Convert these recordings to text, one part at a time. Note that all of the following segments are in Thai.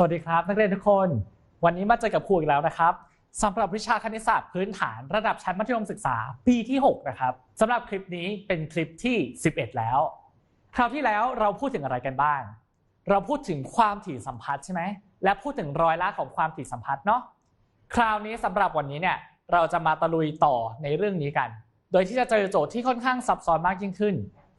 สวัสดีครับ นักเรียนทุกคน วันนี้มาเจอกับครูอีกแล้วนะครับสำหรับวิชาคณิตศาสตร์พื้นฐานระดับชั้นมัธยมศึกษาปีที่ 6 นะครับสำหรับคลิปนี้เป็นคลิปที่ 11 แล้ว คราวที่แล้วเราพูดถึงอะไรกันบ้าง เราพูดถึงความถี่สัมพัทธ์ใช่ไหมและพูดถึงรอยละของความถี่สัมพัทธ์เนาะคราวนี้สำหรับวันนี้เนี่ยเราจะมาตะลุยต่อในเรื่องนี้กัน โดยที่จะเจอโจทย์ที่ค่อนข้างซับซ้อนมากยิ่งขึ้น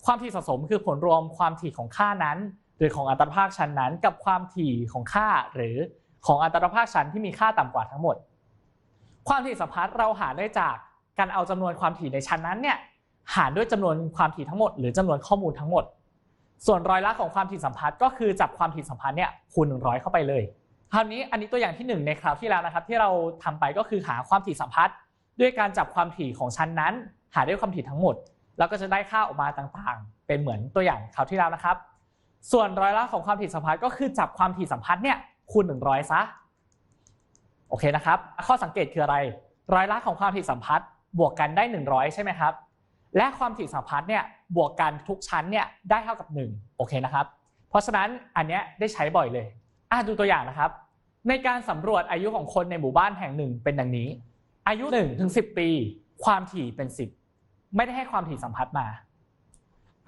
ความถี่สะสมคือผลรวมความถี่ของค่านั้น หรือของอัตราภาคชั้นนั้นกับความถี่ของค่าหรือของอัตราภาคชั้นที่มีค่าต่ำกว่าทั้งหมด ความถี่สัมพัทธ์เราหาได้จากการเอาจำนวนความถี่ในชั้นนั้นเนี่ยหารด้วยจำนวนความถี่ทั้งหมด หรือจำนวนข้อมูลทั้งหมด ส่วนร้อยละของความถี่สัมพัทธ์ก็คือจับความถี่สัมพัทธ์เนี่ยคูณ 100 เข้าไปเลยคราวนี้อันนี้ตัวอย่างที่ 1 ในคราวที่แล้วนะครับ ที่เราทำไปก็คือหาความถี่สัมพัทธ์ด้วยการจับความถี่ของชั้นนั้น หาด้วยความถี่ทั้งหมด แล้วก็จะได้ค่าออกมาต่างๆ เป็นเหมือนตัวอย่างคราวที่แล้วนะครับ ส่วนร้อยละของความถี่สัมพัทธ์ก็คือจับความถี่สัมพัทธ์เนี่ยคูณ 100 ซะ โอเคนะครับ ข้อสังเกตคืออะไร ร้อยละของความถี่สัมพัทธ์บวกกันได้ 100 ใช่ไหมครับ และความถี่สัมพัทธ์เนี่ยบวกกันทุกชั้นเนี่ยได้เท่ากับ 1 โอเคนะครับ เพราะฉะนั้นอันเนี้ยได้ใช้บ่อยเลยอะดูตัวอย่างนะครับ ในการสำรวจอายุของคนในหมู่บ้านแห่งหนึ่งเป็นดังนี้ อายุ1ถึง10 ปี ความถี่เป็น 10 ไม่ได้ให้ความถี่สัมพัทธ์มา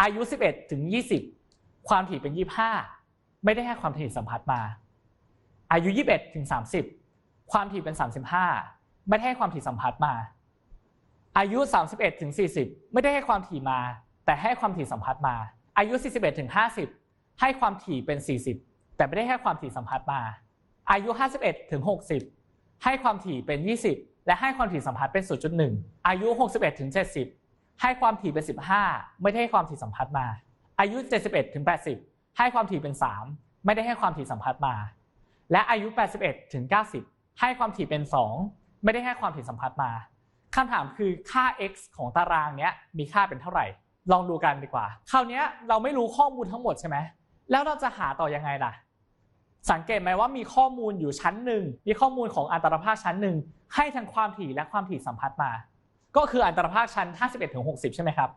อายุ 11ถึง20 ความถี่เป็น25ไม่ได้ให้ความถี่สัมพัทธ์มา อายุ21ถึง30ความถี่เป็น35ไม่ได้ให้ความถี่สัมพัทธ์มา อายุ31ถึง40ไม่ได้ให้ความถี่มา แต่ให้ความถี่สัมพัทธ์มา อายุ41ถึง50ให้ความถี่เป็น40แต่ไม่ได้ให้ความถี่สัมพัทธ์มา อายุ51ถึง60ให้ความถี่เป็น20และให้ความถี่สัมพัทธ์เป็น0.1อายุ 61ถึง70 ให้ความถี่เป็น 15 ไม่ได้ให้ความถี่สัมพัทธ์มา อายุ 71ถึง80 ให้ความถี่เป็น 3 ไม่ได้ให้ความถี่สัมพัทธ์มา และอายุ 81ถึง90 ให้ความถี่เป็น 2 ไม่ได้ให้ความถี่สัมพัทธ์มาคำถามคือค่า x ของตารางเนี้ยมีค่าเป็นเท่าไหร่ ลองดูกันดีกว่า คราวนี้เราไม่รู้ข้อมูลทั้งหมดใช่ไหมแล้วเราจะหาต่อยังไงล่ะ สังเกตไหมว่ามีข้อมูลอยู่ชั้นหนึ่งมีข้อมูลของอันตรภาคชั้นหนึ่งให้ทั้งความถี่และความถี่สัมพัทธ์มา ก็คืออันตรภาคชั้น 51ถึง60 ใช่ไหมครับ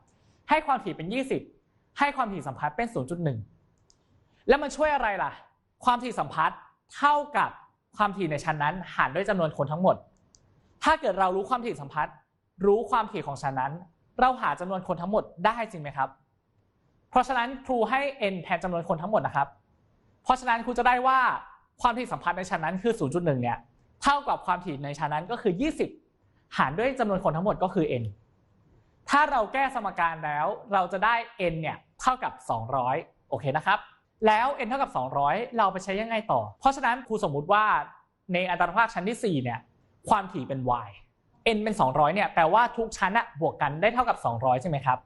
ให้ความถี่เป็น 20 ให้ความถี่สัมพัทธ์เป็น 0.1 แล้วมันช่วยอะไรล่ะ ความถี่สัมพัทธ์เท่ากับความถี่ในชั้นนั้นหารด้วยจำนวนคนทั้งหมด ถ้าเกิดเรารู้ความถี่สัมพัทธ์รู้ความถี่ของชั้นนั้น เราหาจำนวนคนทั้งหมดได้จริงไหมครับ เพราะฉะนั้นครูให้ n แทนจำนวนคนทั้งหมดนะครับ เพราะฉะนั้นครูจะได้ว่าความถี่สัมพัทธ์ในชั้นนั้นคือ 0.1 เนี่ยเท่ากับความถี่ในชั้นนั้นก็คือ 20 หารด้วยจำนวนคนทั้งหมดก็คือ n ถ้าเราแก้สมการแล้วเราจะได้ n เนี่ย เท่ากับ 200 โอเคนะครับ แล้ว n เท่ากับ 200 เราไปใช้ยังไงต่อ เพราะฉะนั้นครูสมมุติว่าในอัตราภาคชั้นที่ 4 เนี่ย ความถี่เป็น y n เป็น 200 เนี่ย แปลว่าทุกชั้นอะบวกกันได้เท่ากับ 200 ใช่ไหมครับ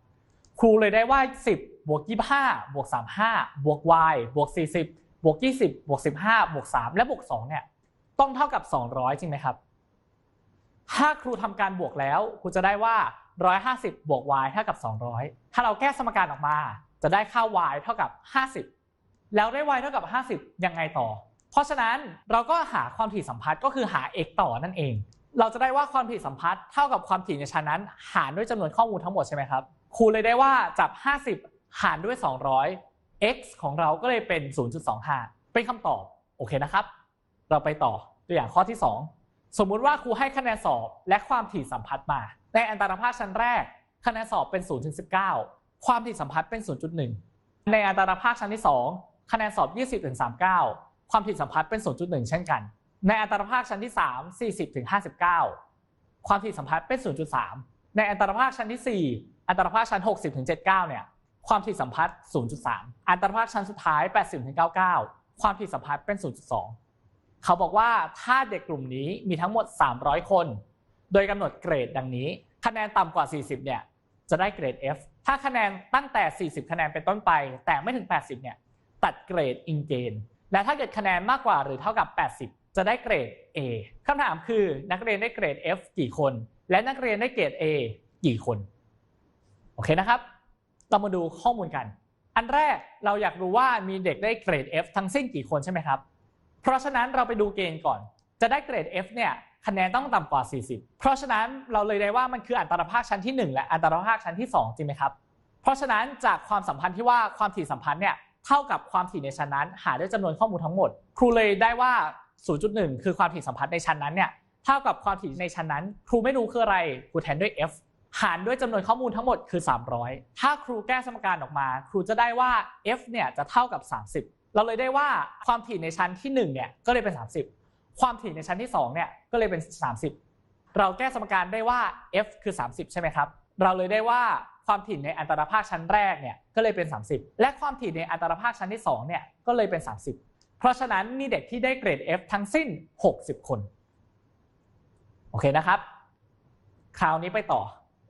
ครูเลยได้ว่า 10 บวก 25 บวก 35 บวก y บวก 40 บวก 20 บวก 15 บวก 3 และบวก 2 เนี่ย ต้องเท่ากับ 200 จริงไหมครับ ถ้าครูทำการบวกแล้ว ครูจะได้ว่า 150 บวก y เท่ากับ 200 ถ้าเราแก้สมการออกมา จะได้ค่า y เท่ากับ 50 แล้วได้ y เท่ากับ 50 ยังไงต่อ เพราะฉะนั้นเราก็หาความถี่สัมพัทธ์ก็คือหา x ต่อนั่นเอง เราจะได้ว่าความถี่สัมพัทธ์เท่ากับความถี่ในชั้นนั้น หารด้วยจำนวนข้อมูลทั้งหมดใช่ไหมครับครูเลยได้ว่าจับ 50 หารด้วย 200 x ของเราก็เลยเป็น 0.25 เป็นคำตอบ โอเคนะครับ เราไปต่อตัวอย่างข้อที่ 2 สมมุติว่าครูให้คะแนนสอบและความถี่สัมพัทธ์มา ในอันตรภาคชั้นแรก คะแนนสอบเป็น0ถึง19ความถี่สัมพัทธ์เป็น 0.1 ในอันตรภาคชั้นที่ 2 คะแนนสอบ 20ถึง39 ความถี่สัมพัทธ์เป็น 0.1 เช่นกัน ในอันตรภาคชั้นที่ 3 40ถึง59 ความถี่สัมพัทธ์เป็น 0.3 ในอันตรภาคชั้นที่ 4 อันตรภาคชั้น 60ถึง79 เนี่ย ความถี่สัมพัทธ์ 0.3 อันตรภาคชั้นสุดท้าย 80ถึง99 ความถี่สัมพัทธ์เป็น 0.2 เขาบอกว่าถ้าเด็กกลุ่มนี้มีทั้งหมด 300 คน โดยกำหนดเกรดดังนี้ คะแนนต่ำกว่า 40 เนี่ย จะได้เกรด F ถ้าคะแนนตั้งแต่ 40 คะแนนเป็นต้นไป แต่ไม่ถึง 80 เนี่ย ตัดเกรดอิงเกณฑ์และถ้าเกิดคะแนนมากกว่าหรือเท่ากับ 80 จะได้เกรด A คำถามคือนักเรียนได้เกรด F กี่คน และนักเรียนได้เกรด A กี่คน โอเคนะครับ เรามาดูข้อมูลกัน อันแรกเราอยากรู้ว่ามีเด็กได้เกรด F ทั้งสิ้นกี่คนใช่ไหมครับ เพราะฉะนั้นเราไปดูเกณฑ์ก่อน จะได้เกรด F เนี่ยคะแนนต้องต่ำกว่า 40 เพราะฉะนั้นเราเลยได้ว่ามันคืออัตราภาคชั้นที่ 1 และอัตราภาคชั้นที่ 2 จริงไหมครับ เพราะฉะนั้นจากความสัมพันธ์ที่ว่าความถี่สัมพันธ์เนี่ยเท่ากับความถี่ในชั้นนั้น หาด้วยจำนวนข้อมูลทั้งหมด ครูเลยได้ว่า 0.1 คือความถี่สัมพัทธ์ในชั้นนั้นเนี่ยเท่ากับความถี่ในชั้นนั้น ครูไม่รู้คืออะไรครูแทนด้วย f หารด้วยจำนวนข้อมูลทั้งหมดคือ 300 ถ้าครูแก้สมการออกมา ครูจะได้ว่า f เนี่ยจะเท่ากับ 30 เราเลยได้ว่าความถี่ในชั้นที่1เนี่ยก็เลยเป็น 30 ความถี่ในชั้นที่2เนี่ยก็เลยเป็น 30 เราแก้สมการได้ว่า f คือ 30 ใช่ไหมครับ เราเลยได้ว่าความถี่ในอันตรภาคชั้นแรกเนี่ยก็เลยเป็น 30 และความถี่ในอันตรภาคชั้นที่2เนี่ยก็เลยเป็น 30 เพราะฉะนั้นมีเด็กที่ได้เกรด F ทั้งสิ้น 60 คนโอเคนะครับ คราวนี้ไปต่อ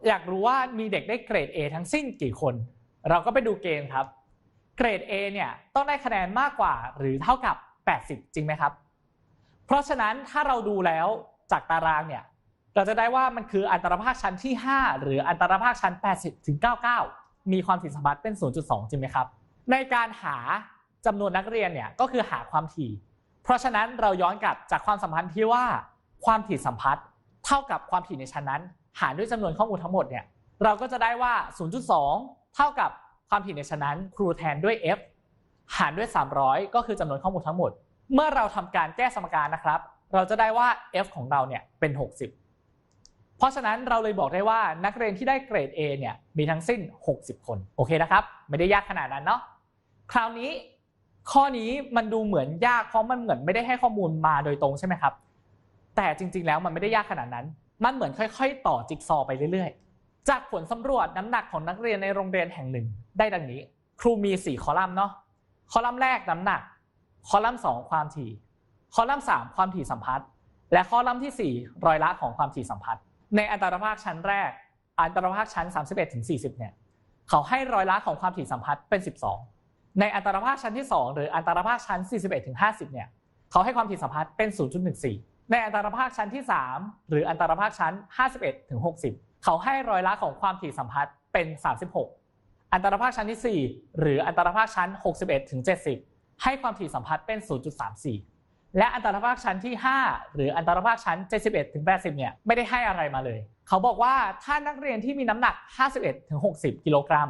อยากรู้ว่ามีเด็กได้เกรด A ทั้งสิ้นกี่คน เราก็ไปดูเกณฑ์ครับ เกรด A เนี่ยต้องได้คะแนนมากกว่าหรือเท่ากับ 80 จริงไหมครับ เพราะฉะนั้นถ้าเราดูแล้วจากตารางเนี่ยเราจะได้ว่ามันคืออันตรภาคชั้นที่ 5 หรืออันตรภาคชั้น 80ถึง99 มีความถี่สัมพัทธ์เป็น 0.2 จริงไหมครับ ในการหาจำนวนนักเรียนเนี่ยก็คือหาความถี่ เพราะฉะนั้นเราย้อนกลับจากความสัมพันธ์ที่ว่าความถี่สัมพัทธ์เท่ากับความถี่ในชั้นนั้น หารด้วยจำนวนข้อมูลทั้งหมดเนี่ยเราก็จะได้ว่า 0.2 เท่ากับ ความถี่ในชั้นนั้นครูแทนด้วย f หารด้วย 300 ก็คือจำนวนข้อมูลทั้งหมด เมื่อเราทำการแก้สมการนะครับ เราจะได้ว่า f ของเราเนี่ยเป็น 60 เพราะฉะนั้นเราเลยบอกได้ว่านักเรียนที่ได้เกรด A เนี่ยมีทั้งสิ้น 60 คน โอเคนะครับ ไม่ได้ยากขนาดนั้นเนาะ คราวนี้ข้อนี้มันดูเหมือนยากเพราะมันเหมือนไม่ได้ให้ข้อมูลมาโดยตรงใช่ไหมครับ แต่จริง ๆ แล้วมันไม่ได้ยากขนาดนั้น มันเหมือนค่อย ๆ ต่อจิ๊กซอไปเรื่อยๆ จากผลสำรวจน้ำหนักของนักเรียนในโรงเรียนแห่งหนึ่ง ได้ดังนี้ ครูมี 4 คอลัมน์เนาะคอลัมน์แรกน้ำหนัก คอลัมน์2ความถี่ คอลัมน์3ความถี่สัมพัทธ์และคอลัมน์ทีสี่ 4 รอยละของความถี่สัมพัทธ์ในอัตราภาคชั้นแรก อัตราภาคชั้น 31ถึง40 เนี่ยเขาให้รอยละของความถี่สัมพัทธ์เป็น 12 ในอัตราภาคชั้นที่ 2 หรืออัตราภาคชั้น 41ถึง50 เนี่ยเขาให้ความถี่สัมพัทธ์เป็น 0.14 ในอัตราภาคชั้นที่ 3 หรืออัตราภาคชั้น 51ถึง60 เขาให้รอยละของความถี่สัมพัทธ์เป็น 36 อันตรภาคชั้นที่ 4 หรืออันตรภาคชั้น 61ถึง70 ให้ความถี่สัมพัทธ์เป็น 0.34 และอันตรภาคชั้นที่ 5 หรืออันตรภาคชั้น 71ถึง80 เนี่ยไม่ได้ให้อะไรมาเลย เขาบอกว่าถ้านักเรียนที่มีน้ำหนัก 51ถึง60 กิโลกรัม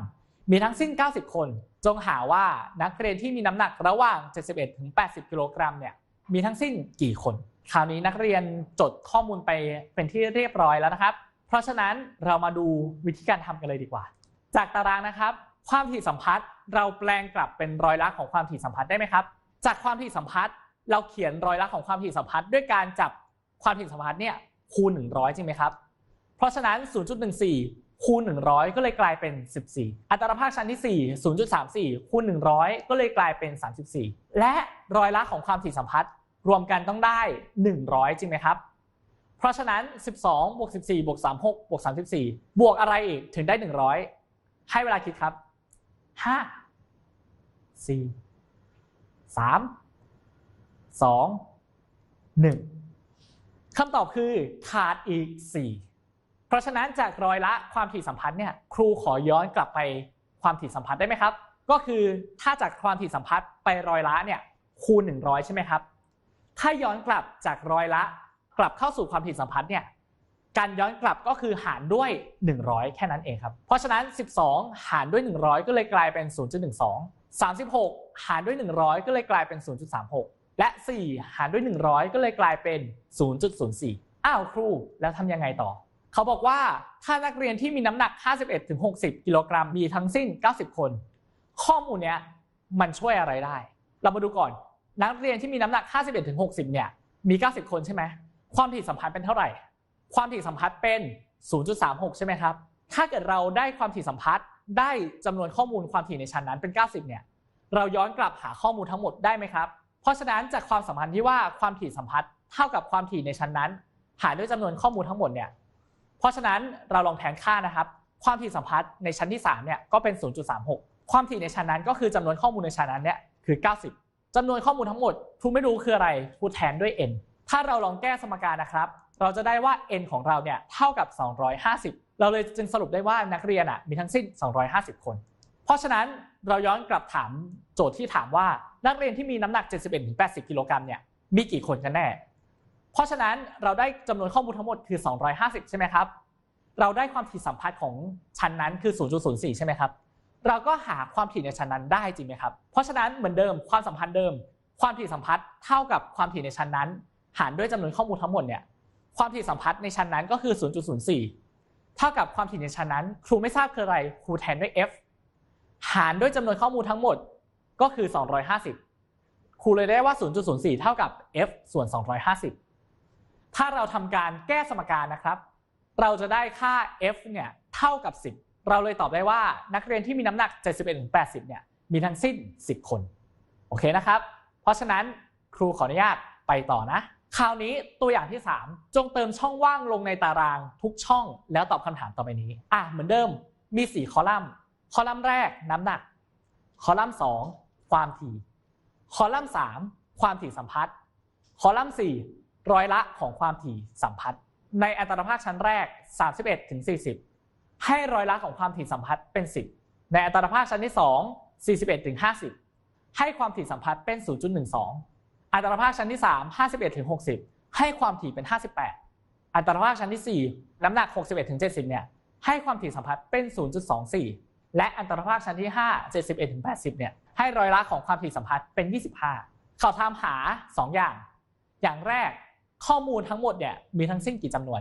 มีทั้งสิ้น 90 คน จงหาว่านักเรียนที่มีน้ำหนักระหว่าง 71ถึง80 กิโลกรัมเนี่ยมีทั้งสิ้นกี่คน คราวนี้นักเรียนจดข้อมูลไปเป็นที่เรียบร้อยแล้วนะครับ เพราะฉะนั้นเรามาดูวิธีการทำกันเลยดีกว่า จากตารางนะครับ ความถี่สัมพัทธ์เราแปลงกลับเป็นรอยละของความถี่สัมพัทธ์ได้ไหมครับ จากความถี่สัมพัทธ์เราเขียนรอยละของความถี่สัมพัทธ์ด้วยการจับความถี่สัมพัทธ์เนี่ยคูณ 100 จริงไหมครับ เพราะฉะนั้น 0.14 คูณ 100 ก็เลยกลายเป็น 14 อัตราภาคชั้นที่ 4 0.34 คูณ 100 ก็เลยกลายเป็น 34 และรอยละของความถี่สัมพัทธ์รวมกันต้องได้ 100 จริงไหมครับ เพราะฉะนั้น 12บวก14บวก36บวก34 บวกอะไรอีกถึงได้ 100 ให้เวลาคิดครับ 5 4 3 2 1คำตอบคือขาดอีก 4 เพราะฉะนั้นจากรอยละความถี่สัมพัทธ์เนี่ยครูขอย้อนกลับไปความถี่สัมพัทธ์ได้ไหมครับ ก็คือถ้าจากความถี่สัมพัทธ์ไปรอยละเนี่ยคูณ 100 ใช่ไหมครับ ถ้าย้อนกลับจากรอยละ กลับเข้าสู่ความถี่สัมพัทธ์เนี่ยการย้อนกลับก็คือหารด้วย 100 แค่นั้นเองครับ เพราะฉะนั้น 12 หารด้วย 100 ก็เลยกลายเป็น 0.12 36 หารด้วย 100 ก็เลยกลายเป็น 0.36 และ 4 หารด้วย 100 ก็เลยกลายเป็น 0.04 อ้าวครู แล้วทำยังไงต่อ เขาบอกว่าถ้านักเรียนที่มีน้ำหนัก 51-60 กิโลกรัมมีทั้งสิ้น 90 คน ข้อมูลเนี้ยมันช่วยอะไรได้ เรามาดูก่อน นักเรียนที่มีน้ำหนัก 51-60 เนี่ยมี 90 คนใช่ไหม ความถี่สัมพัทธ์เป็นเท่าไหร่ ความถี่สัมพัทธ์เป็น 0.36 ใช่ไหมครับ ถ้าเกิดเราได้ความถี่สัมพัทธ์ได้จำนวนข้อมูลความถี่ในชั้นนั้นเป็น 90 เนี่ย เราย้อนกลับหาข้อมูลทั้งหมดได้ไหมครับ เพราะฉะนั้นจากความสัมพันธ์ที่ว่าความถี่สัมพัทธ์เท่ากับความถี่ในชั้นนั้น หารด้วยจำนวนข้อมูลทั้งหมดเนี่ย เพราะฉะนั้นเราลองแทนค่านะครับ ความถี่สัมพัทธ์ในชั้นที่3เนี่ยก็เป็น 0.36 ความถี่ในชั้นนั้นก็คือจำนวนข้อมูลในชั้นนั้นเนี่ยคือ 90จำนวนข้อมูลทั้งหมดครูไม่รู้คืออะไรครูแทนด้วย n ถ้าเราลองแก้สมการนะครับ เราจะได้ว่า n ของเราเนี่ยเท่ากับ 250 เราเลยจึงสรุปได้ว่านักเรียนอะมีทั้งสิ้น 250 คน เพราะฉะนั้นเราย้อนกลับถามโจทย์ที่ถามว่านักเรียนที่มีน้ำหนัก 71-80 กิโลกรัมเนี่ยมีกี่คนกันแน่ เพราะฉะนั้นเราได้จำนวนข้อมูลทั้งหมดคือ 250 ใช่ไหมครับ เราได้ความถี่สัมพัทธ์ของชั้นนั้นคือ 0.04 ใช่ไหมครับ เราก็หาความถี่ในชั้นนั้นได้จริงไหมครับ เพราะฉะนั้นเหมือนเดิมความสัมพันธ์เดิม ความถี่สัมพัทธ์เท่ากับความถี่ในชั้นนั้น หารด้วยจำนวนข้อมูลทั้งหมดเนี่ยความถี่สัมพัทธ์ในชั้นนั้นก็คือ 0.04 เท่ากับความถี่ในชั้นนั้น ครูไม่ทราบคืออะไรครูแทนด้วย f หารด้วยจำนวนข้อมูลทั้งหมดก็คือ 250 ครูเลยได้ว่า 0.04 เท่ากับ f ส่วน 250 ถ้าเราทำการแก้สมการนะครับ เราจะได้ค่า f เนี่ยเท่ากับ 10 เราเลยตอบได้ว่านักเรียนที่มีน้ำหนัก 71-80 เนี่ยมีทั้งสิ้น 10 คน โอเคนะครับ เพราะฉะนั้นครูขออนุญาตไปต่อนะ คราวนี้ตัวอย่างที่ 3 จงเติมช่องว่างลงในตารางทุกช่องแล้วตอบคำถามต่อไปนี้ อะเหมือนเดิมมี 4 คอลัมน์ คอลัมน์แรกน้ำหนัก คอลัมน์ 2 ความถี่ คอลัมน์ 3 ความถี่สัมพัทธ์ คอลัมน์ 4 ร้อยละของความถี่สัมพัทธ์ ในอัตราภาคชั้นแรก 31ถึง40 ให้ร้อยละของความถี่สัมพัทธ์เป็น 10 ในอัตราภาคชั้นที่ 2 41ถึง50 ให้ความถี่สัมพัทธ์เป็น 0.12 อัตราภาคชั้นที่ 3 51ถึง60 ให้ความถี่เป็น 58 อัตราภาคชั้นที่ 4 น้ำหนัก 61ถึง70 เนี่ย ให้ความถี่สัมพัทธ์เป็น 0.24 และอัตราภาคชั้นที่ 5 71ถึง80 เนี่ย ให้รอยละของความถี่สัมพัทธ์เป็น 25 เขาทำหา 2 อย่าง อย่างแรกข้อมูลทั้งหมดเนี่ยมีทั้งสิ้นกี่จำนวน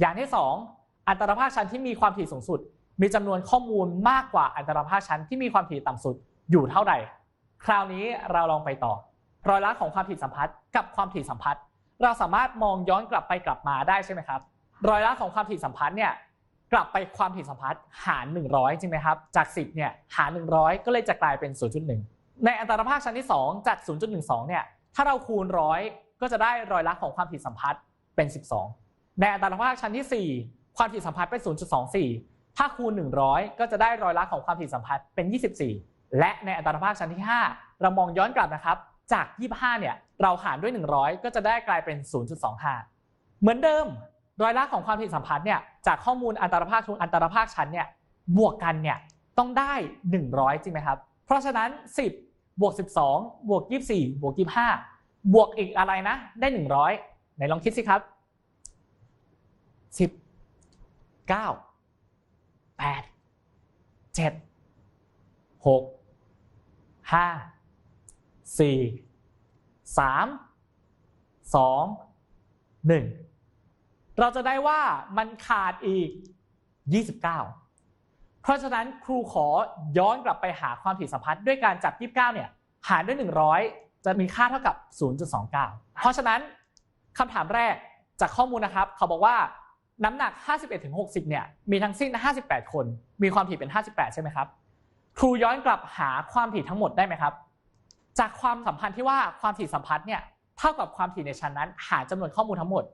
อย่างที่ 2 อัตราภาคชั้นที่มีความถี่สูงสุด มีจำนวนข้อมูลมากกว่าอัตราภาคชั้นที่มีความถี่ต่ำสุดอยู่เท่าไหร่คราวนี้เราลองไปต่อ รอยละของความถี่สัมพัทธ์กับความถี่สัมพัทธ์เราสามารถมองย้อนกลับไปกลับมาได้ใช่ไหมครับ รอยละของความถี่สัมพัทธ์เนี่ยกลับไปความถี่สัมพัทธ์หาร 100จริงไหมครับ จาก 10เนี่ยหาร 100 ก็เลยจะกลายเป็น 0.1 ในอัตราภาคชั้นที่ 2 จาก 0.12เนี่ยถ้าเราคูณร้อยก็จะได้รอยละของความถี่สัมพัทธ์เป็น 12 ในอัตราภาคชั้นที่ 4 ความถี่สัมพัทธ์เป็น 0.24 ถ้าคูณ 100 ก็จะได้รอยละของความถี่สัมพัทธ์เป็น 24 และในอัตราภาคชั้นที่ 5 เรามองย้อนกลับนะครับ จาก 25 เนี่ย เราหารด้วย 100 ก็จะได้กลายเป็น 0.25 เหมือนเดิม รอยละของความถี่สัมพัทธ์เนี่ย จากข้อมูลอัตราภาคทุกอัตราภาคชั้นเนี่ย บวกกันเนี่ย ต้องได้ 100 จริงไหมครับ เพราะฉะนั้น 10 บวก 12 บวก 24 บวก 25 บวกอีกอะไรนะ ได้ 100 ไหนลองคิดสิครับ 10 9 8 7 6 5 4 3 2 1เราจะได้ว่ามันขาดอีก 29 เพราะฉะนั้นครูขอย้อนกลับไปหาความถี่สัมพัทธ์ด้วยการจับ 29 เนี่ยหารด้วย 100 จะมีค่าเท่ากับ 0.29 เพราะฉะนั้นคำถามแรกจากข้อมูลนะครับ เขาบอกว่าน้ำหนัก 51-60 เนี่ยมีทั้งสิ้น 58 คน มีความถี่เป็น 58 ใช่ไหมครับ ครูย้อนกลับหาความถี่ทั้งหมดได้ไหมครับ จากความสัมพันธ์ที่ว่าความถี่สัมพัทธ์เนี่ยเท่ากับความถี่ในชั้นนั้น หารจำนวนข้อมูลทั้งหมด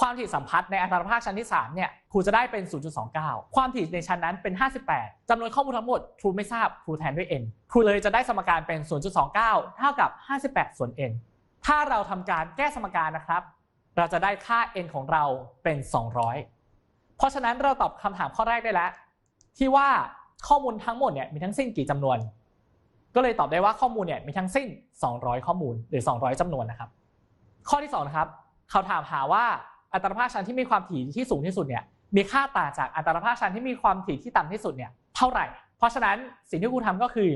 ความถี่สัมพัทธ์ในอัตราภาคชั้นที่3เนี่ยครูจะได้เป็น 0.29 ความถี่ในชั้นนั้นเป็น 58จำนวนข้อมูลทั้งหมดครูไม่ทราบครูแทนด้วย n ครูเลยจะได้สมการเป็น 0.29 เท่ากับ 58 ส่วน n ถ้าเราทำการแก้สมการนะครับ เราจะได้ค่า n ของเราเป็น 200 เพราะฉะนั้นเราตอบคำถามข้อแรกได้แล้ว ที่ว่าข้อมูลทั้งหมดเนี่ยมีทั้งสิ้นกี่จำนวน ก็เลยตอบได้ว่าข้อมูลเนี่ยมีทั้งสิ้น 200 ข้อมูลหรือ 200จำนวนนะครับ ข้อที่2นะครับเขาถามหาว่าอัตราภาคชั้นที่มีความถี่ที่สูงที่สุดเนี่ยมีค่าต่างจากอัตราภาคชั้นที่มีความถี่ที่ต่ำที่สุดเนี่ยเท่าไหร่ เพราะฉะนั้นสิ่งที่ครูทำก็คือ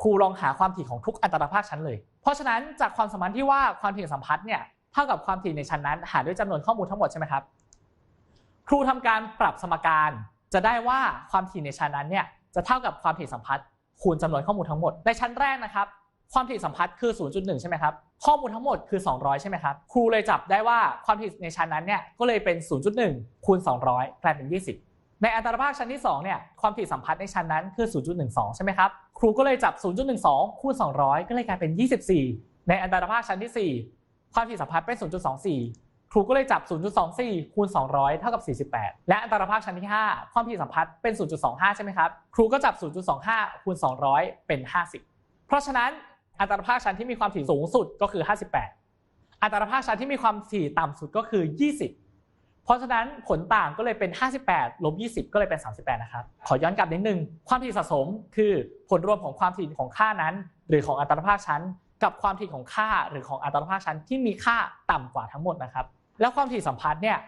ครูลองหาความถี่ของทุกอัตราภาคชั้นเลย เพราะฉะนั้นจากความสัมพันธ์ที่ว่าความถี่สัมพัทธ์เนี่ยเท่ากับความถี่ในชั้นนั้นหารด้วยจำนวนข้อมูลทั้งหมดใช่ไหมครับ ครูทำการปรับสมการจะได้ว่าความถี่ในชั้นนั้นเนี่ยจะเท่ากับความถี่สัมพัทธ์ คูณจำนวนข้อมูลทั้งหมด ในชั้นแรกนะครับ ความถี่สัมพัทธ์คือ 0.1 ใช่ไหมครับ ข้อมูลทั้งหมดคือ 200 ใช่ไหมครับ ครูเลยจับได้ว่าความถี่ในชั้นนั้นเนี่ยก็เลยเป็น 0.1 คูณ 200 กลายเป็น 20 ในอัตราภาคชั้นที่2เนี่ยความถี่สัมพัทธ์ในชั้นนั้นคือ 0.12 ใช่ไหมครับ ครูก็เลยจับ 0.12 คูณ 200 ก็เลยกลายเป็น 24 ในอัตราภาคชั้นที่ 4 ความถี่สัมพัทธ์เป็น 0.24 ครูก็เลยจับ 0.24 คูณ 200 เท่ากับ 48 และอัตราภาคชั้นที่ 5 ความถี่สัมพัทธ์เป็น 0.25 ใช่ไหมครับ ครูก็จับ 0.25 คูณ 200 เป็น 50 เพราะฉะนั้นอัตราภาคชั้นที่มีความถี่สูงสุดก็คือ 58 อัตราภาคชั้นที่มีความถี่ต่ำสุดก็คือ 20 เพราะฉะนั้นผลต่างก็เลยเป็น 58 ลบ 20 ก็เลยเป็น 38 นะครับ ขอย้อนกลับนิดนึง ความถี่สะสมคือผลรวมของความถี่ของค่านั้น หรือของอัตราภาคชั้น กับความถี่ของค่าหรือของอัตราภาคชั้นที่มีค่าต่ำกว่าทั้งหมดนะครับ แล้วความถี่สัมพัทธ์เนี่ย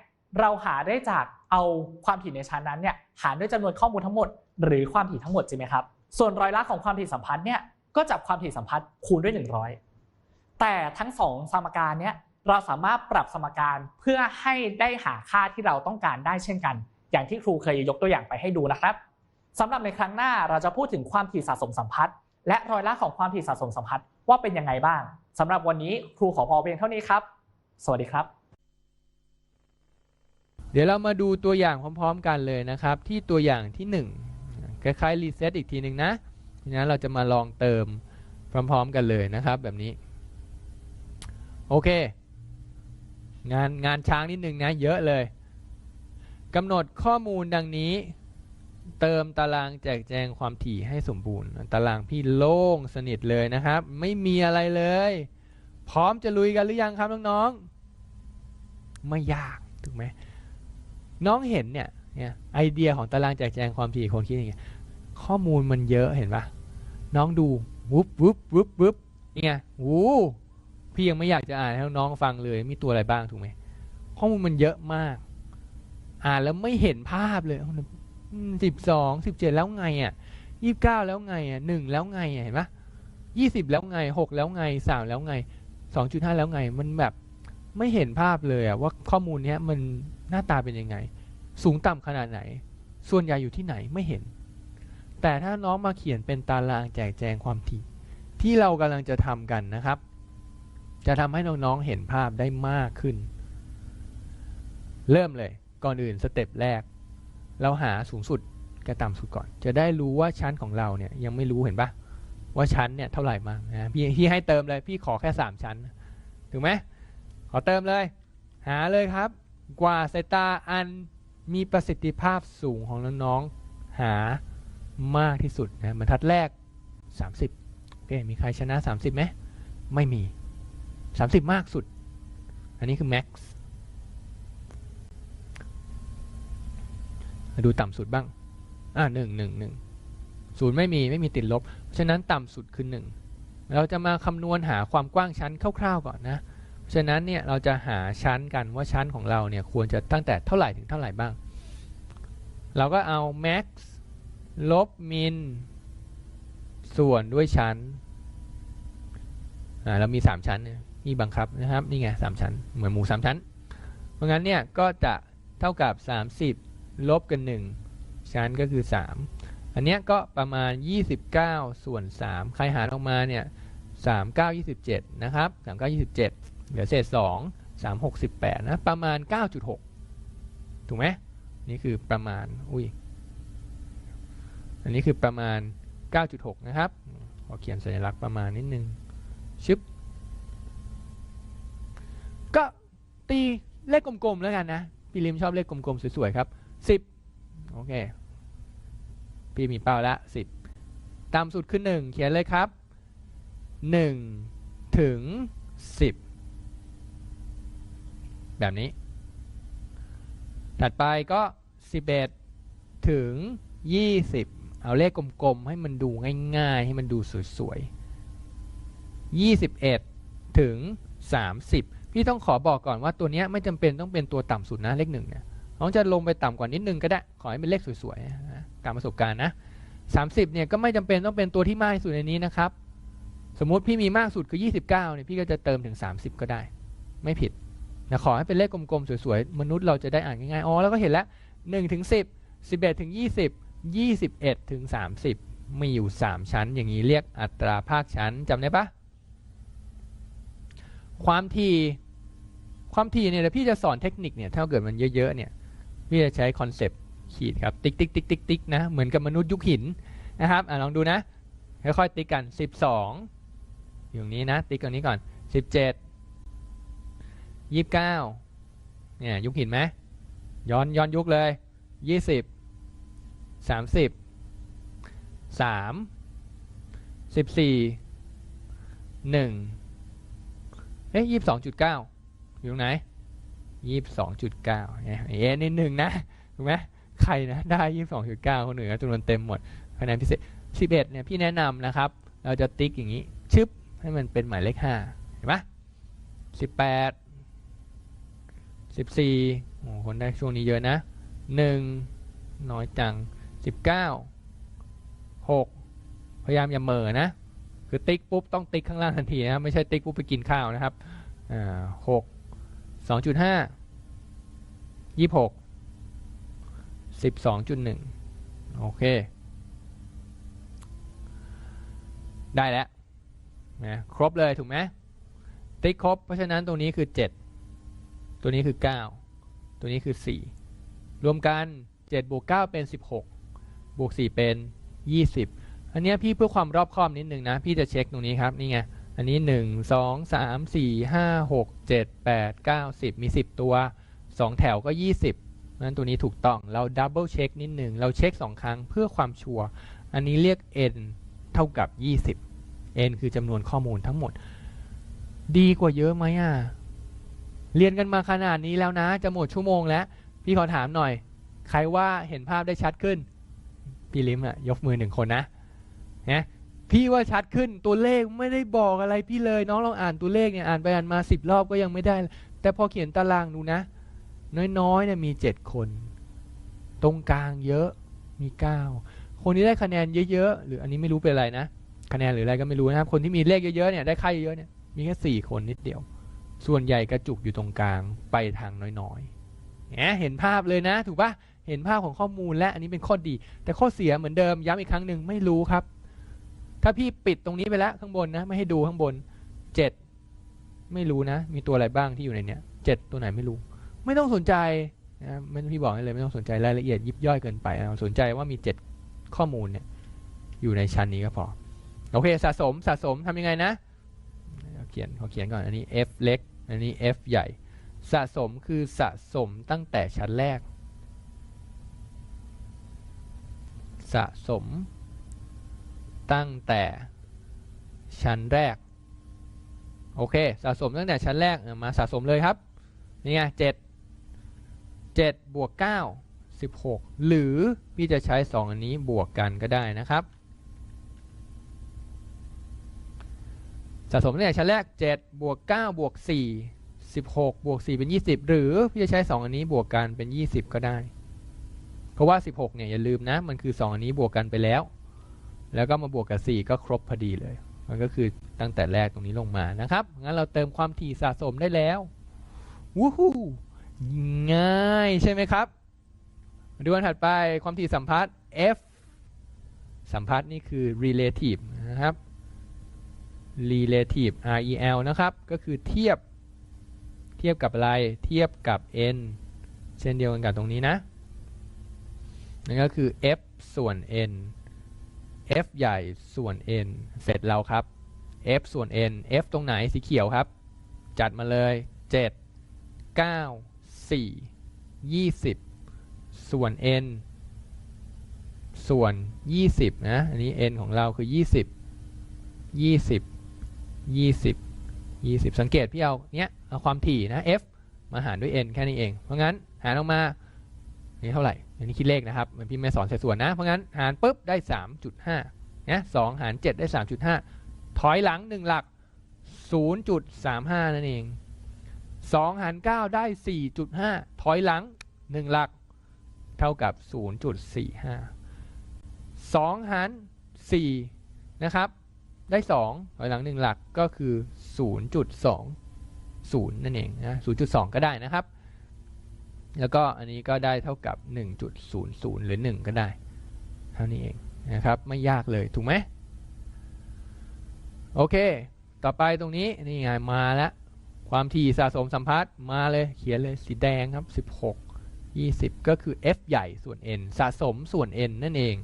เราหาได้จากเอาความถี่ในชั้นนั้นเนี่ยหารด้วยจำนวนข้อมูลทั้งหมด หรือความถี่ทั้งหมดจริงไหมครับ ส่วนร้อยละของความถี่สัมพัทธ์เนี่ยก็จับความถี่สัมพัทธ์คูณด้วย 100 แต่ทั้งสองสมการเนี้ยเราสามารถปรับสมการเพื่อให้ได้หาค่าที่เราต้องการได้เช่นกัน อย่างที่ครูเคยยกตัวอย่างไปให้ดูนะครับสำหรับในครั้งหน้าเราจะพูดถึงความถี่สะสมสัมพัทธ์และร้อยละของความถี่สะสมสัมพัทธ์ว่าเป็นยังไงบ้างสำหรับวันนี้ครูขอพอเพียงเท่านี้ครับ สวัสดีครับ เดี๋ยวเรามาดูตัวอย่างพร้อม ๆ กันเลยนะครับ ที่ตัวอย่างที่ 1 คล้ายๆรีเซ็ตอีกทีหนึ่งนะทีนั้นเราจะมาลองเติมพร้อม ๆ กันเลยนะครับแบบนี้ โอเค งานงานช้างนิดนึงนะ เยอะเลยกำหนดข้อมูลดังนี้ เติมตารางแจกแจงความถี่ให้สมบูรณ์ ตารางพี่โล่งสนิทเลยนะครับ ไม่มีอะไรเลย พร้อมจะลุยกันหรือยังครับน้องๆไม่ยากถูกไหม น้องเห็นเนี่ยเนี่ยไอเดียของตารางแจกแจงความถี่คนคิดอย่างเงี้ยข้อมูลมันเยอะเห็นปะน้องดูวุบวุบวุบวุบเนี่ไงวูพี่ยังไม่อยากจะอ่านให้น้องฟังเลยมีตัวอะไรบ้างถูกไหมข้อมูลมันเยอะมาก อ่านแล้วไม่เห็นภาพเลยสิบสองสิบเจ็ดแล้วไงอะยี่สิบเก้าแล้วไงอะหนึ่งแล้วไงอะเห็นปะยี่สิบแล้วไงหกแล้วไงสามแล้วไงสองจุดห้าแล้วไงมันแบบ ไม่เห็นภาพเลยอะว่าข้อมูลเนี้ยมันหน้าตาเป็นยังไง สูงต่ำขนาดไหน ส่วนใหญ่อยู่ที่ไหนไม่เห็น แต่ถ้าน้องมาเขียนเป็นตารางแจกแจงความถี่ที่เรากำลังจะทำกันนะครับ จะทำให้น้องๆเห็นภาพได้มากขึ้น เริ่มเลยก่อนอื่นสเต็ปแรก เราหาสูงสุดกับต่ำสุดก่อน จะได้รู้ว่าชั้นของเราเนี่ยยังไม่รู้เห็นปะว่าชั้นเนี่ยเท่าไหร่บ้างนะพี่พี่ให้เติมเลยพี่ขอแค่สามชั้น ถูกไหม ขอเติมเลย หาเลยครับ กว่าสายตาอันมีประสิทธิภาพสูงของน้องๆหามากที่สุดนะบรรทัดแรก 30โอเคมีใครชนะ 30ไหมไม่มี 30 มากสุด อันนี้คือ max มาดูต่ำสุดบ้าง อ่าหนึ่งหนึ่งหนึ่งศูนย์ไม่มีไม่มีติดลบฉะนั้นต่ำสุดคือ1เราจะมาคำนวณหาความกว้างชั้นคร่าวๆก่อนนะ ฉะนั้นเนี่ยเราจะหาชั้นกันว่าชั้นของเราเนี่ยควรจะตั้งแต่เท่าไหร่ถึงเท่าไหร่บ้าง เราก็เอา max ลบ min ส่วนด้วยชั้นอ่าเรามี 3 ชั้นนี่บังคับนะครับนี่ไง3ชั้น เหมือนหมู3ชั้น เพราะงั้นเนี่ยก็จะเท่ากับ 30 ลบกัน 1 ชั้นก็คือ 3 อันเนี้ยก็ประมาณ 29 ส่วน 3 ใครหารออกมาเนี่ย 39 27 นะครับ 39 27 เหลือเศษ2 3 6 18นะ ประมาณ9.6ถูกไหมนี่คือประมาณ อุ้ย อันนี้คือประมาณ9.6นะครับขอเขียนสัญลักษณ์ประมาณนิดนึง ชึบ ก็ตีเลขกลมๆแล้วกันนะ พี่ลิมชอบเลขกลมๆสวยๆครับ10โอเค พี่มีเป้าละ10ต่ำสุดคือ1เขียนเลยครับ1ถึง10 แบบนี้ ถัดไปก็ 11 ถึง 20 เอาเลขกลมๆ ให้มันดูง่ายๆ ให้มันดูสวยๆ 21 ถึง 30 พี่ต้องขอบอกก่อนว่าตัวเนี้ยไม่จำเป็นต้องเป็นตัวต่ำสุดนะเลขหนึ่งเนี่ยน้องจะลงไปต่ำกว่านิดนึงก็ได้ ขอให้เป็นเลขสวยๆนะตามประสบการณ์นะ 30 เนี่ยก็ไม่จำเป็นต้องเป็นตัวที่มากที่สุดในนี้นะครับสมมุติพี่มีมากสุดคือ 29เนี่ยพี่ก็จะเติมถึง 30 ก็ได้ ไม่ผิด นะขอให้เป็นเลขกลมๆ สวยๆ มนุษย์เราจะได้อ่านง่ายๆ อ๋อ แล้วก็เห็นแล้ว1ถึง10 11ถึง20 21ถึง30 มีอยู่ 3 ชั้น อย่างนี้เรียกอัตราภาคชั้นจำได้ปะความถี่ความถี่เนี่ยพี่จะสอนเทคนิคเนี่ยถ้าเกิดมันเยอะๆเนี่ยพี่จะใช้คอนเซปต์ขีดครับ ติ๊กติ๊กติ๊กติ๊กติ๊กนะ เหมือนกับมนุษย์ยุคหินนะครับอลองดูนะ ค่อยๆติ๊กกัน 12 อยู่ตรงนี้นะ ติ๊กตรงนี้ก่อน 17 ยี่สิบเก้าเนี่ยยุคหินไหมย้อนย้อนยุคเลยยี่สิบสามสิบสามสิบสี่หนึ่งเอ๊ะยี่สิบสองจุดเก้าอยู่ตรงไหนยี่สิบสองจุดเก้าเนี่ยเอ๊ะนิดหนึ่งนะถูกไหมใครนะได้ยี่สิบสองจุดเก้าคนหนึ่งจำนวนเต็มหมดคะแนนพิเศษสิบเอ็ดเนี่ยพี่แนะนำนะครับ เราจะติ๊กอย่างนี้ชึบให้มันเป็นหมายเลขห้าเห็นไหมสิบแปด สิบสี่โอ้คนได้ช่วงนี้เยอะนะหนึ่งน้อยจังสิบเก้าหกพยายามอย่าเหม่อนะ คือติ๊กปุ๊บต้องติ๊กข้างล่างทันทีนะครับไม่ใช่ติ๊กปุ๊บไปกินข้าวนะครับอ่าหกสองจุดห้ายี่หกสิบสองจุดหนึ่งโอเค ได้แล้วนะครบเลยถูกไหมติ๊กครบ เพราะฉะนั้นตรงนี้คือ7 ตัวนี้คือ 9 ตัวนี้คือ 4 รวมกัน7บวก9เป็น 16 บวก 4 เป็น 20 อันนี้พี่เพื่อความรอบคอบนิดนึงนะ พี่จะเช็คตรงนี้ครับ นี่ไง อันนี้ 1 2 3 4 5 6 7 8 9 10 มี 10 ตัว 2 แถวก็ 20นั้นตัวนี้ถูกต้อง เราดับเบิลเช็คนิดหนึ่ง เราเช็ค 2 ครั้งเพื่อความชัวร์ อันนี้เรียก n เท่ากับ 20 n คือจำนวนข้อมูลทั้งหมด ดีกว่าเยอะไหมอะ เรียนกันมาขนาดนี้แล้วนะ จะหมดชั่วโมงแล้ว พี่ขอถามหน่อย ใครว่าเห็นภาพได้ชัดขึ้น พี่ลิมอะยกมือหนึ่งคนนะนะพี่ว่าชัดขึ้นตัวเลขไม่ได้บอกอะไรพี่เลยน้องลองอ่านตัวเลขเนี่ยอ่านไปอ่านมาสิบรอบก็ยังไม่ได้ แต่พอเขียนตารางดูนะ น้อยๆเนี่ยมีเจ็ดคน ตรงกลางเยอะมีเก้าคนที่ได้คะแนนเยอะๆหรืออันนี้ไม่รู้เป็นอะไรนะคะแนนหรืออะไรก็ไม่รู้นะครับคนที่มีเลขเยอะๆเนี่ยได้ค่าเยอะๆเนี่ยมีแค่สี่คนนิดเดียว ส่วนใหญ่กระจุกอยู่ตรงกลางไปทางน้อยๆเห็นภาพเลยนะ ถูกปะเห็นภาพของข้อมูลและอันนี้เป็นข้อดี แต่ข้อเสียเหมือนเดิมย้ำอีกครั้งหนึ่งไม่รู้ครับ ถ้าพี่ปิดตรงนี้ไปแล้วข้างบนนะ ไม่ให้ดูข้างบนเจ็ดไม่รู้นะ มีตัวอะไรบ้างที่อยู่ในเนี้ยเจ็ดตัวไหนไม่รู้ ไม่ต้องสนใจนะไม่พี่บอกให้เลยไม่ต้องสนใจรายละเอียดยิบย่อยเกินไปนะสนใจว่ามีเจ็ดข้อมูลเนี่ยอยู่ในชั้นนี้ก็พอ โอเคสะสมสะสมทำยังไงนะเอาเขียนเขาเขียนก่อนอันนี้ f เล็ก อันนี้ f ใหญ่ สะสมคือสะสมตั้งแต่ชั้นแรก สะสม ตั้งแต่ชั้นแรก โอเค สะสมตั้งแต่ชั้นแรก มาสะสมเลยครับ นี่ไงเจ็ดเจ็ดบวกเก้าสิบหกหรือพี่จะใช้สองอันนี้บวกกันก็ได้นะครับ สะสมตั้งแต่ชั้นแรก7บวก9บวก4 16บวก4เป็น 20 หรือพี่จะใช้ 2 อันนี้บวกกันเป็น 20 ก็ได้ เพราะว่า 16เนี่ยอย่าลืมนะ มันคือ 2 อันนี้บวกกันไปแล้ว แล้วก็มาบวกกับ 4 ก็ครบพอดีเลย มันก็คือตั้งแต่แรกตรงนี้ลงมานะครับ งั้นเราเติมความถี่สะสมได้แล้ววู้ฮู้ง่ายใช่ไหมครับมาดูอันถัดไปความถี่สัมพัทธ์ F สัมพัทธ์นี่คือ relative นะครับ relative REL นะครับ ก็คือเทียบเทียบกับอะไร เทียบกับ n เช่นเดียวกันกับตรงนี้นะ นั่นก็คือ f ส่วน n f ใหญ่ส่วน n เสร็จแล้วครับ f ส่วน n f ตรงไหนสีเขียวครับ จัดมาเลย 7 9 4 20 ส่วน n ส่วน 20 นะ อันนี้ n ของเราคือ 20 20 20 20 สังเกตพี่เอาเนี้ยเอาความถี่นะ f มาหารด้วย n แค่นี้เอง เพราะงั้นหารออกมานี่เท่าไหร่อันนี้คิดเลขนะครับเหมือนพี่ไม่สอนเศษส่วนนะ เพราะงั้นหารปุ๊บได้ 3.5นะ2หาร 7 ได้ 3.5 ถอยหลัง 1 หลัก 0.35 นั่นเอง 2 หาร 9 ได้ 4.5 ถอยหลัง 1 หลัก เท่ากับ 0.45 2 หาร 4 นะครับ ได้2ถอยหลัง1หลักก็คือ0.20นั่นเองนะ0.2 ก็ได้นะครับ แล้วก็อันนี้ก็ได้เท่ากับ 1.00 หรือ 1 ก็ได้ เท่านี้เองนะครับ ไม่ยากเลยถูกไหมโอเค ต่อไปตรงนี้นี่ไงมาแล้วความถี่สะสมสัมพัทธ์มาเลยเขียนเลยสีแดงครับ 16 20 ก็คือ f ใหญ่ส่วน n สะสมส่วน n นั่นเอง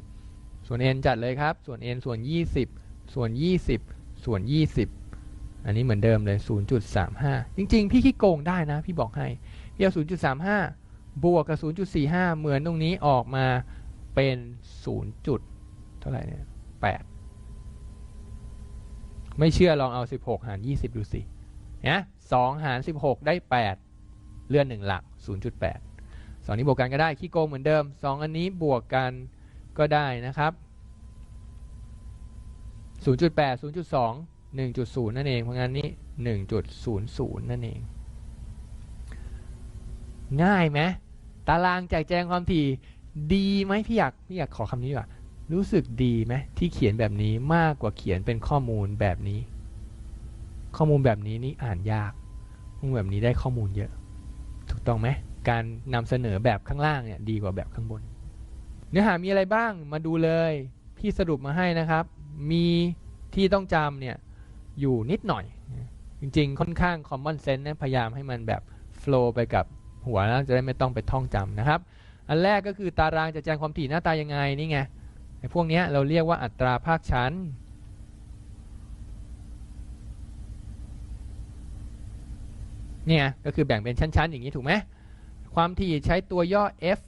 ส่วน n จัดเลยครับ ส่วน n ส่วน 20 ส่วน 20 ส่วน 20 อันนี้เหมือนเดิมเลย 0.35 จริง ๆ พี่ขี้โกงได้นะ พี่บอกให้พี่เอา0.35 บวกกับ 0.45 เหมือนตรงนี้ออกมาเป็น 0. จุดเท่าไหร่เนี่ย8ไม่เชื่อลองเอา 16 หาร 20 ดูสินะ2หาร 16 ได้ 8 เลื่อน 1 หลัก 0.8 2 นี้บวกกันก็ได้ขี้โกงเหมือนเดิม 2 อันนี้บวกกันก็ได้นะครับ 0.8 0.2 1.0 นั่นเอง เพราะงั้นนี้1.00 นั่นเอง ง่ายไหมตารางแจกแจงความถี่ดีไหมพี่อยากพี่อยากขอคำนี้ดีกว่ารู้สึกดีไหมที่เขียนแบบนี้มากกว่าเขียนเป็นข้อมูลแบบนี้ ข้อมูลแบบนี้นี่อ่านยากข้อมูลแบบนี้ได้ข้อมูลเยอะ ถูกต้องไหมการนำเสนอแบบข้างล่างเนี่ยดีกว่าแบบข้างบน เนื้อหามีอะไรบ้างมาดูเลย พี่สรุปมาให้นะครับ มีที่ต้องจำเนี่ยอยู่นิดหน่อย จริงๆ ค่อนข้าง common sense นะพยายามให้มันแบบ flow ไปกับหัวแล้วจะได้ไม่ต้องไปท่องจำนะครับ อันแรกก็คือตารางจะแจงความถี่หน้าตายังไงนี่ไงไอ้พวกนี้เราเรียกว่าอัตราภาคชั้นเนี่ยก็คือแบ่งเป็นชั้น ๆ อย่างนี้ถูกไหมความถี่ใช้ตัวย่อ f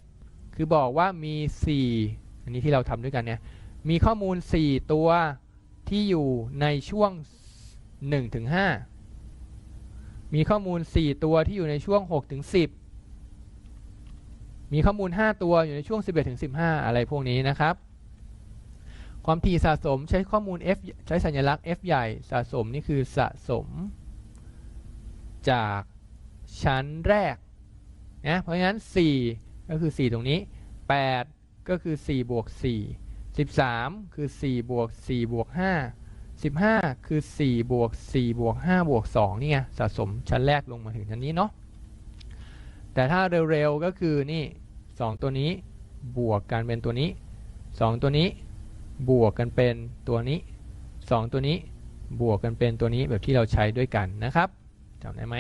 คือบอกว่ามี 4 อันนี้ที่เราทำด้วยกันเนี่ย มีข้อมูล 4 ตัวที่อยู่ในช่วง1-5ถึง5มีข้อมูล 4 ตัวที่อยู่ในช่วง 6-10ถึง10มีข้อมูล 5 ตัวอยู่ในช่วง 11ถึง15 อะไรพวกนี้นะครับ ความถี่สะสมใช้ข้อมูล f ใช้สัญลักษณ์ f ใหญ่สะสมนี่คือสะสม จากชั้นแรกนะเพราะฉะนั้น 4 ก็คือ 4 ตรงนี้ 8 ก็คือ 4 บวก 4 13 คือ 4 บวก 4 บวก 5 15 คือ 4 บวก 4 บวก 5 บวก 2 นี่ไงสะสมชั้นแรกลงมาถึงชั้นนี้เนาะแต่ถ้าเร็วๆก็คือนี่ 2 ตัวนี้บวกกันเป็นตัวนี้ 2 ตัวนี้บวกกันเป็นตัวนี้ 2 ตัวนี้บวกกันเป็นตัวนี้แบบที่เราใช้ด้วยกันนะครับจำได้ไหม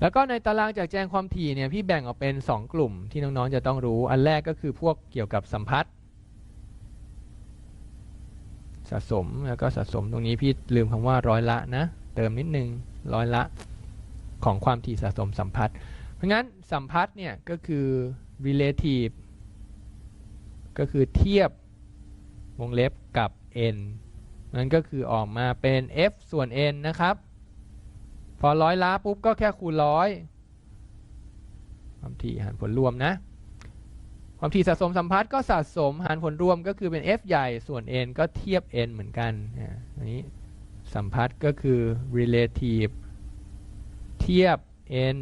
แล้วก็ในตารางจากแจงความถี่เนี่ยพี่แบ่งออกเป็น 2 กลุ่มที่น้องๆจะต้องรู้ อันแรกก็คือพวกเกี่ยวกับสัมพัทธ์สะสมแล้วก็สะสมตรงนี้พี่ลืมคำว่าร้อยละนะ เติมนิดนึงร้อยละของความถี่สะสมสัมพัทธ์เพราะงั้นสัมพัทธ์เนี่ยก็คือ relative ก็คือเทียบวงเล็บกับ n นั่นก็คือออกมาเป็น f ส่วน n นะครับ พอร้อยล้าปุ๊บก็แค่คูณร้อยความถี่หารผลรวมนะ ความถี่สะสมสัมพัทธ์ก็สะสมหารผลรวมก็คือเป็น f ใหญ่ส่วน n ก็เทียบ n เหมือนกันอันนี้สัมพัทธ์ก็คือ relative เทียบ n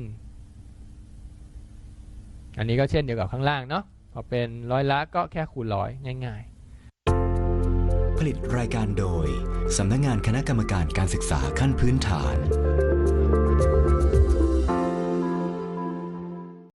อันนี้ก็เช่นเดียวกับข้างล่างเนาะพอเป็นร้อยละก็แค่คูณร้อยง่าย ๆ ผลิตรายการโดยสำนักงานคณะกรรมการการศึกษาขั้นพื้นฐาน